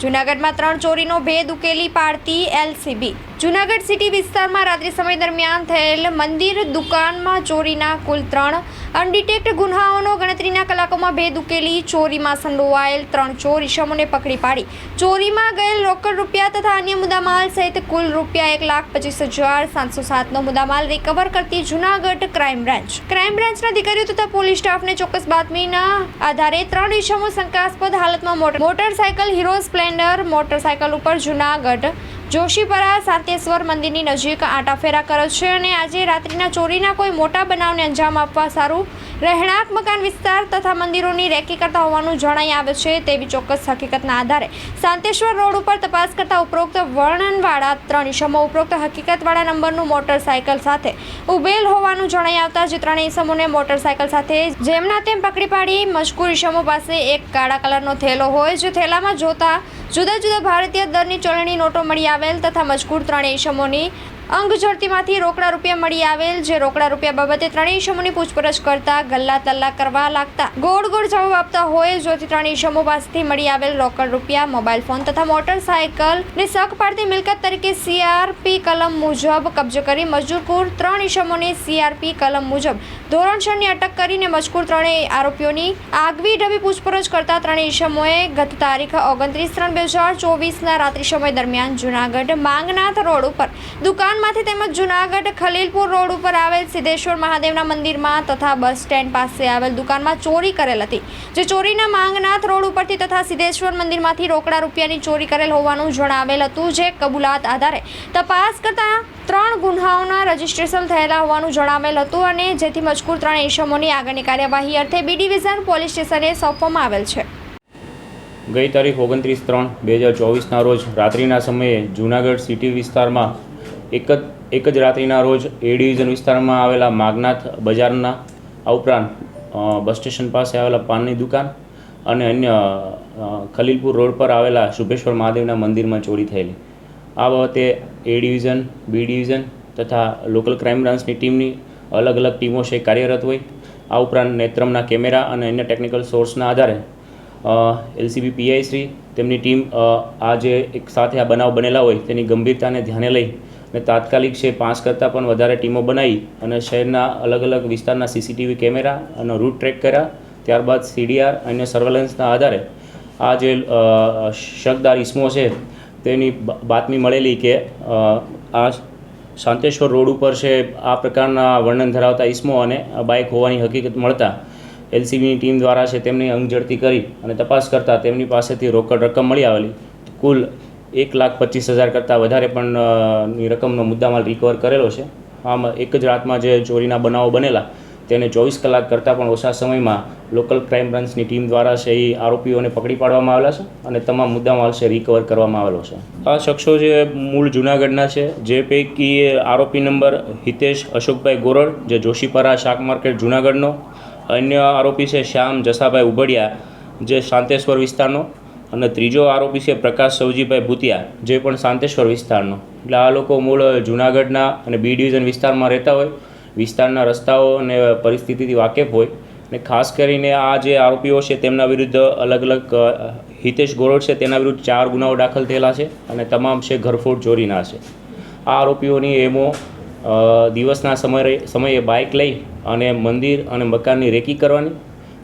જૂનાગઢમાં ત્રણ ચોરીનો ભેદ ઉકેલી પાડતી એલસીબી. જૂનાગઢ સિટી વિસ્તારમાં રાત્રિ સમય દરમિયાન થયેલ મંદિર દુકાનમાં ચોરીના કુલ ત્રણ અનડિટેક્ટ ગુન્હાઓનો ગણતરીના કલાકોમાં ભેદ ઉકેલી ચોરીમાં સંડોવાયેલ ત્રણ ચોર ઇસમોને પકડી પાડી. ચોરીમાં ગયેલ રોકડ રૂપિયા તથા અન્ય મુદ્દામાલ સહિત કુલ રૂપિયા એક લાખ પચીસ હજાર સાતસો સાતનો મુદ્દામાલ રિકવર કરતી જૂનાગઢ ક્રાઇમ બ્રાન્ચ ક્રાઇમ બ્રાન્ચના અધિકારીઓ તથા પોલીસ સ્ટાફને ચોક્કસ બાતમીના આધારે ત્રણ ઇસમો શંકાસ્પદ હાલતમાં motor motorcycle Hero Splendor, motorcycle ઉપર જૂનાગઢ જોશીપરા સાતેશ્વર મંદિરની નજીક આંટાફેરા કરે છે અને આજે રાત્રિના ચોરીના કોઈ મોટા બનાવને અંજામ આપવા સારું રહેણાંક મકાન વિસ્તાર તથા મંદિરોની રેકી કરતા હોવાનું જણાઈ આવે છે તેવી ચોક્કસ હકીકતના આધારે. સાંતેશ્વર રોડ ઉપર તપાસ કરતા ઉપરોક્ત વર્ણનવાળા ત્રણ ઇસમો ઉપરોક્ત હકીકતવાળા નંબરનું મોટરસાયકલ સાથે ઉભેલ હોવાનું જણાઈ આવતા જે ત્રણ ઇસમોને મોટરસાયકલ સાથે જેમના તેમ પકડી પાડી મજકૂર ઇસમો પાસે એક કાળા કલરનો થેલો હોય, જે થેલામાં જોતા જુદા જુદા ભારતીય દરની ચલણી નોટો મળી આવેલ તથા મજકૂર ત્રણેય ઇસમોની અંગ ઝડતીમાંથી રોકડા રૂપિયા મળી આવેલ, જે રોકડા રૂપિયા બાબતે ત્રણેય ઇસમોની પૂછપરછ કરતા ગલ્લા તલ્લા કરવા લાગતા. ગોળ ગોળ જવાબ આપતા હોય જોથી ત્રણ ઇસમો પાસેથી મળી આવેલ રોકડ રૂપિયા, મોબાઈલ ફોન તથા મોટરસાયકલ ને શક પાડતી મિલકત તરીકે સીઆરપી કલમ મુજબ કબજો કરી મજકૂર ત્રણ ઇસમોની સીઆરપી કલમ મુજબ ધોરણસરની અટક કરીને મજકૂર ત્રણેય આરોપીઓની આગવી ઢબી પૂછપરછ કરતા ત્રણેય ઇસમોએ ગત તારીખ ઓગણત્રીસ ત્રણ બે હજાર ચોવીસના રાત્રિ સમય દરમિયાન જૂનાગઢ માંગનાથ રોડ ઉપર દુકાનમાંથી તેમજ જૂનાગઢ ખલીલપુર રોડ ઉપર આવેલ સિદ્ધેશ્વર મહાદેવના મંદિરમાં તથા બસ સ્ટેન્ડ પાસે આવેલ દુકાનમાં ચોરી કરેલ હતી, જે ચોરીના માંગનાથ રોડ ઉપરથી તથા સિદ્ધેશ્વર મંદિરમાંથી રોકડા રૂપિયાની ચોરી કરેલ હોવાનું જણાવેલ હતું, જે કબૂલાત આધારે તપાસ કરતા ત્રણ ગુન્હાઓના રજીસ્ટ્રેશન થયેલા હોવાનું જણાવેલ હતું અને જેથી મજકૂર ત્રણ ઇસમોની આગળની કાર્યવાહી અર્થે બી ડિવિઝન પોલીસ સ્ટેશને સોંપવામાં આવેલ છે. ગઈ તારીખ ઓગણત્રીસ ત્રણ બે હજાર ચોવીસના રોજ રાત્રિના સમયે જૂનાગઢ સિટી વિસ્તારમાં એક જ એક જ રાત્રિના રોજ એ ડિવિઝન વિસ્તારમાં આવેલા માગનાથ બજારના આ ઉપરાંત બસ સ્ટેશન પાસે આવેલા પાનની દુકાન અને અન્ય ખલીલપુર રોડ પર આવેલા શુભેશ્વર મહાદેવના મંદિરમાં ચોરી થયેલી. આ બાબતે એ ડિવિઝન, બી ડિવિઝન તથા લોકલ ક્રાઇમ બ્રાન્ચની ટીમની અલગ અલગ ટીમો છે કાર્યરત હોય. આ ઉપરાંત નેત્રમના કેમેરા અને અન્ય ટેકનિકલ સોર્સના આધારે એલસીબી પીઆઈ શ્રી તેમની ટીમ આ જે એક સાથે આ બનાવ બનેલા હોય તેની ગંભીરતાને ધ્યાને લઈ અને તાત્કાલિક છે, પાંચ કરતાં પણ વધારે ટીમો બનાવી અને શહેરના અલગ અલગ વિસ્તારના સીસીટીવી કેમેરા અને રૂટ ટ્રેક કર્યા. ત્યારબાદ સીડીઆર અને સર્વેલન્સના આધારે આ જે શકદાર ઇસમો છે, તેની બાતમી મળેલી કે આ શાંતેશ્વર રોડ ઉપર છે, આ પ્રકારના વર્ણન ધરાવતા ઇસમો અને બાઇક હોવાની હકીકત મળતા એલસીબીની ટીમ દ્વારા છે, તેમની અંગ ઝડતી કરી અને તપાસ કરતાં તેમની પાસેથી રોકડ રકમ મળી આવેલી. કુલ એક લાખ પચીસ હજાર કરતાં વધારે પણ ની રકમનો મુદ્દામાલ રિકવર કરેલો છે. આમ એક જ રાતમાં જે ચોરીના બનાવો બનેલા, તેને ચોવીસ કલાક કરતાં પણ ઓછા સમયમાં લોકલ ક્રાઇમ બ્રાન્ચની ટીમ દ્વારા છે એ આરોપીઓને પકડી પાડવામાં આવેલા છે અને તમામ મુદ્દામાલ છે રિકવર કરવામાં આવેલો છે. આ શખ્સો જે મૂળ જૂનાગઢના છે, જે પૈકી આરોપી નંબર હિતેશ અશોકભાઈ ગોરડ, જે જોશીપરા શાક માર્કેટ જૂનાગઢનો, અન્ય આરોપી છે શ્યામ જસાભાઈ ઉબડિયા જે શાંતેશ્વર વિસ્તારનો અને ત્રીજો આરોપી છે પ્રકાશ સૌજીભાઈ ભૂતિયા, જે પણ શાંતેશ્વર વિસ્તારનો. એટલે આ લોકો મૂળ જૂનાગઢના અને બી ડિવિઝન વિસ્તારમાં રહેતા હોય. વિસ્તારના રસ્તાઓ અને પરિસ્થિતિથી વાકેફ હોય. અને ખાસ કરીને આ જે આરોપીઓ છે તેમના વિરુદ્ધ અલગ અલગ હિતેશ ગોરડ છે તેના વિરુદ્ધ ચાર ગુનાઓ દાખલ થયેલા છે અને તમામ છે ઘરફોડ ચોરીના છે. આ આરોપીઓની એમો દિવસના સમયે સમયે બાઇક લઈ અને મંદિર અને મકાનની રેકી કરવાની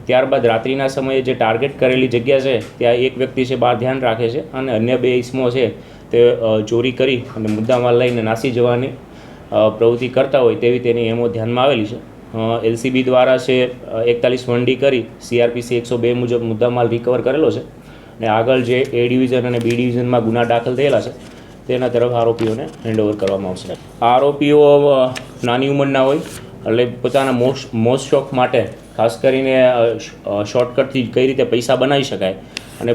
ત્યારબાદ રાત્રિના સમયે જે ટાર્ગેટ કરેલી જગ્યા છે, ત્યાં એક વ્યક્તિ છે બહાર ધ્યાન રાખે છે અને અન્ય બે ઇસમો છે, તે ચોરી કરી અને મુદ્દામાલ લઈને નાસી જવાની પ્રવૃત્તિ કરતા હોય તેવી તેની એમો ધ્યાનમાં આવેલી છે. એલસીબી દ્વારા છે એકતાલીસ વનડી કરી સીઆરપીસી એકસો બે મુજબ મુદ્દામાલ રિકવર કરેલો છે અને આગળ જે એ ડિવિઝન અને બી ડિવિઝનમાં ગુના દાખલ થયેલા છે, તેના તરફ આરોપીઓને હેન્ડઓવર કરવામાં આવશે. આરોપીઓ નાની ઉંમરના હોય એટલે પોતાના મોસ્ટ મોસ્ટ શોખ માટે ખાસ કરીને શોર્ટકટથી કઈ રીતે પૈસા બનાવી શકાય અને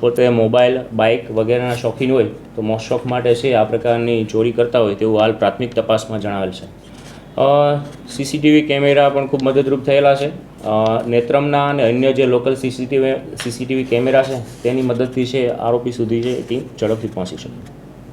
પોતે મોબાઈલ બાઇક વગેરેના શોખીન હોય તો મોસ્ટ શોખ માટે છે આ પ્રકારની ચોરી કરતા હોય તેવું હાલ પ્રાથમિક તપાસમાં જણાવેલ છે. સીસીટીવી કેમેરા પણ ખૂબ મદદરૂપ થયેલા છે. નેત્રમના અને અન્ય જે લોકલ સીસીટીવી સીસીટીવી કેમેરા છે તેની મદદથી છે આરોપી સુધી છે ટીમ ઝડપથી પહોંચી શકે.